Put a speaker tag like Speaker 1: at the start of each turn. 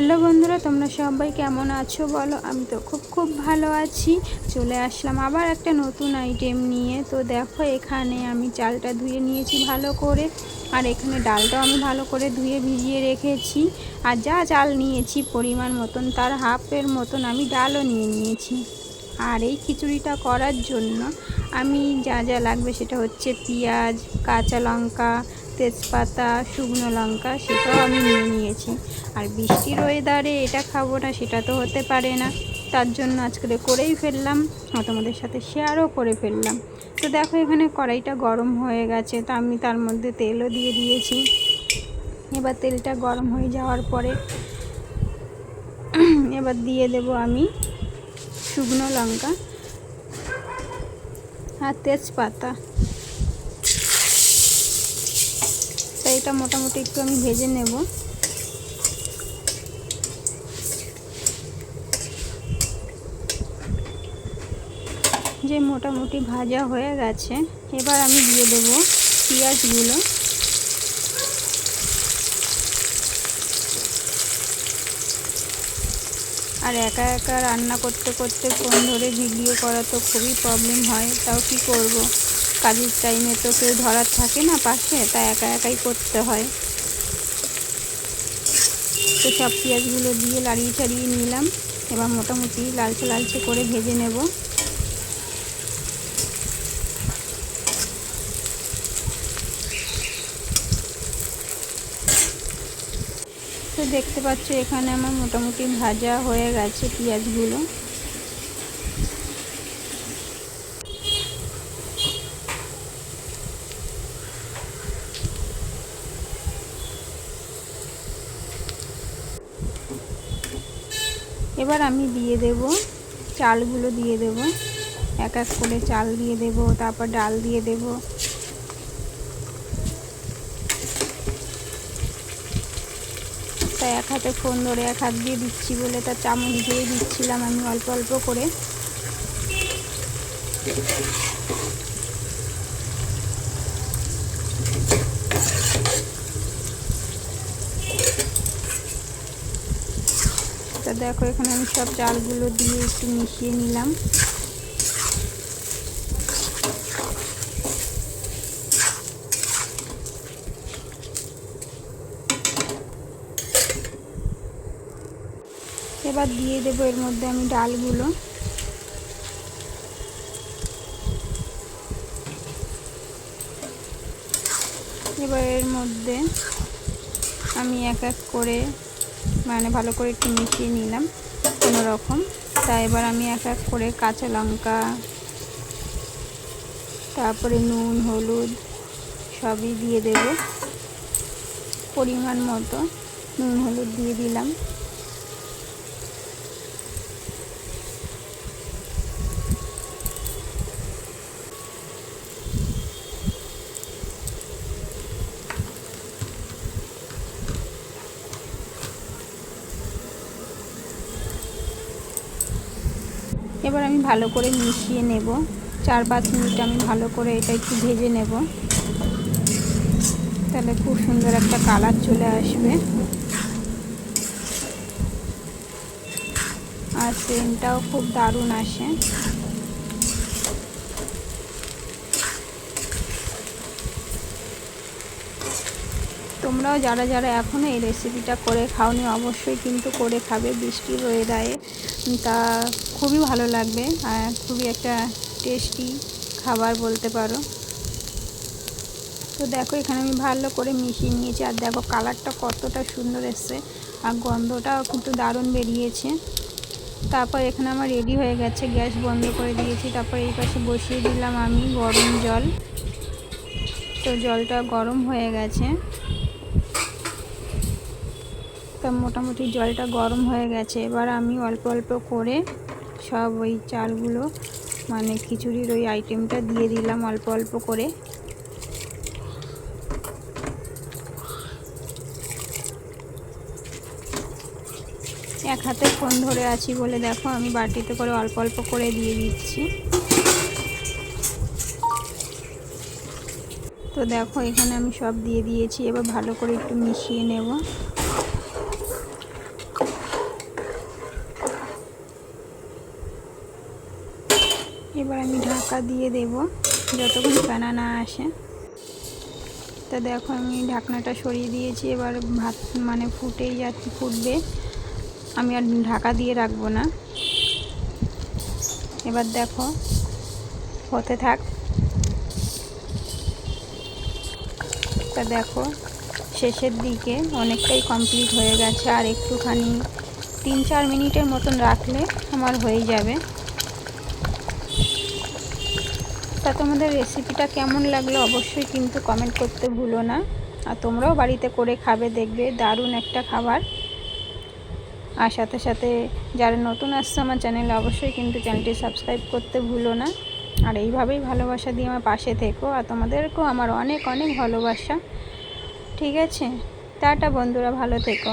Speaker 1: Hello বন্ধুরা, তোমরা সবাই কেমন আছো বলো? আমি তো খুব খুব ভালো আছি। চলে আসলাম আবার একটা নতুন আইটেম নিয়ে। তো দেখো, এখানে আমি চালটা ধুয়ে নিয়েছি ভালো করে। আর এখানে ডালটাও আমি ভালো করে ধুয়ে ভিজিয়ে রেখেছি। আর যা চাল নিয়েছি পরিমাণ মতন, তার হাফের মতন আমি ডালও নিয়ে নিয়েছি। আর এই খিচুড়িটা করার জন্য আমি যা যা লাগবে সেটা হচ্ছে পেঁয়াজ, কাঁচা লঙ্কা তেজপাতা, শুকনো লঙ্কা সেটাও আমি নিয়ে নিয়েছি। আর বৃষ্টির ওয়েদারে এটা খাব না, সেটা তো হতে পারে না। তার জন্য আজকে করেই ফেললাম তোমাদের সাথে শেয়ারও করে ফেললাম। তো দেখো, এখানে কড়াইটা গরম হয়ে গেছে, তা আমি তার মধ্যে তেলও দিয়ে দিয়েছি। এবার তেলটা গরম হয়ে যাওয়ার পরে এবার দিয়ে দেব আমি শুকনো লঙ্কা আর তেজপাতা তাই এটা মোটামুটি একটু আমি ভেজে নেব। যে মোটামুটি ভাজা হয়ে গেছে, এবার আমি দিয়ে দেব পেঁয়াজগুলো। আর একা একা রান্না করতে করতে ফোন ধরে ভিডিও করা তো খুবই প্রবলেম হয়, তাও কি করব? কাজের টাইমে তো কেউ ধরার থাকে না পাশে, তাই একা একাই করতে হয়। তো সব পেঁয়াজগুলো দিয়ে লাড়িয়ে চাড়িয়ে নিলাম। এবার মোটামুটি লালচে লালচে করে ভেজে নেব। তো দেখতে পাচ্ছ, এখানে আমার মোটামুটি ভাজা হয়ে গেছে পেঁয়াজগুলো। এবার আমি দিয়ে দেব, চালগুলো দিয়ে দেব। এক এক করে চাল দিয়ে দেব, তারপর ডাল দিয়ে দেব। তা এক হাতে ফোন ধরে এক হাত দিয়ে দিচ্ছি বলে তার চামচ দিয়ে দিচ্ছিলাম আমি অল্প অল্প করে। তা দেখো, এখানে আমি সব চালগুলো দিয়ে একটু মিশিয়ে নিলাম। এবার দিয়ে দেবো এর মধ্যে আমি ডালগুলো। এবার এর মধ্যে আমি এক এক করে মানে ভালো করে একটু মিশিয়ে নিলাম কোনো রকম তা এবার আমি এক এক করে কাঁচা লঙ্কা, তারপরে নুন, হলুদ সবই দিয়ে দেব। পরিমাণ মতো নুন, হলুদ দিয়ে দিলাম। এবার আমি ভালো করে মিশিয়ে নেব। চার পাঁচ মিনিট আমি ভালো করে এটা একটু ভেজে নেব। তাহলে খুব সুন্দর একটা কালার চলে আসবে। আর সেন্টটাও খুব দারুণ আসে। তোমরাও যারা যারা এখনও এই রেসিপিটা করে খাওনি, অবশ্যই কিন্তু করে খাবে। বৃষ্টি বৃষ্টির ওয়েদারে তা খুবই ভালো লাগবে আর খুবই একটা টেস্টি খাবার বলতে পারো। তো দেখো, এখানে আমি ভালো করে মিশিয়ে নিয়েছি। আর দেখো কালারটা কতটা সুন্দর এসছে আর গন্ধটাও কিন্তু দারুণ বেরিয়েছে। তারপর এখানে আমার রেডি হয়ে গেছে, গ্যাস বন্ধ করে দিয়েছি। তারপর এই পাশে বসিয়ে দিলাম আমি গরম জল। তো জলটা গরম হয়ে গেছে। তা মোটামুটি জলটা গরম হয়ে গেছে। এবার আমি অল্প অল্প করে সব ওই চালগুলো মানে খিচুড়ির ওই আইটেমটা দিয়ে দিলাম অল্প অল্প করে। এক হাতে ফোন ধরে আছি বলে দেখো, আমি বাটিতে করে অল্প অল্প করে দিয়ে দিচ্ছি। তো দেখো, এখানে আমি সব দিয়ে দিয়েছি। এবার ভালো করে একটু মিশিয়ে নেব। এবার আমি ঢাকা দিয়ে দেব, যতক্ষণ ফেনা না আসে। তা দেখো আমি ঢাকনাটা সরিয়ে দিয়েছি, এবার ভাত মানে ফুটেই যাচ্ছে ফুটবে। আমি আর ঢাকা দিয়ে রাখব না। এবার দেখো, হতে থাক। তা দেখো, শেষের দিকে অনেকটাই কমপ্লিট হয়ে গেছে, আর একটুখানি তিন চার মিনিটের মতন রাখলে আমার হয়ে যাবে। তা তোমাদের রেসিপিটা কেমন লাগল অবশ্যই কিন্তু কমেন্ট করতে ভুলো না। আর তোমরাও বাড়িতে করে খাবে, দেখবে দারুণ একটা খাবার। আর সাথে সাথে যারা নতুন আসছে আমার চ্যানেলে অবশ্যই কিন্তু চ্যানেলটি সাবস্ক্রাইব করতে ভুলো না। আর এইভাবেই ভালোবাসা দিয়ে আমার পাশে থেকো। আর তোমাদেরকেও আমার অনেক অনেক ভালোবাসা। ঠিক আছে? টাটা বন্ধুরা, ভালো থেকো.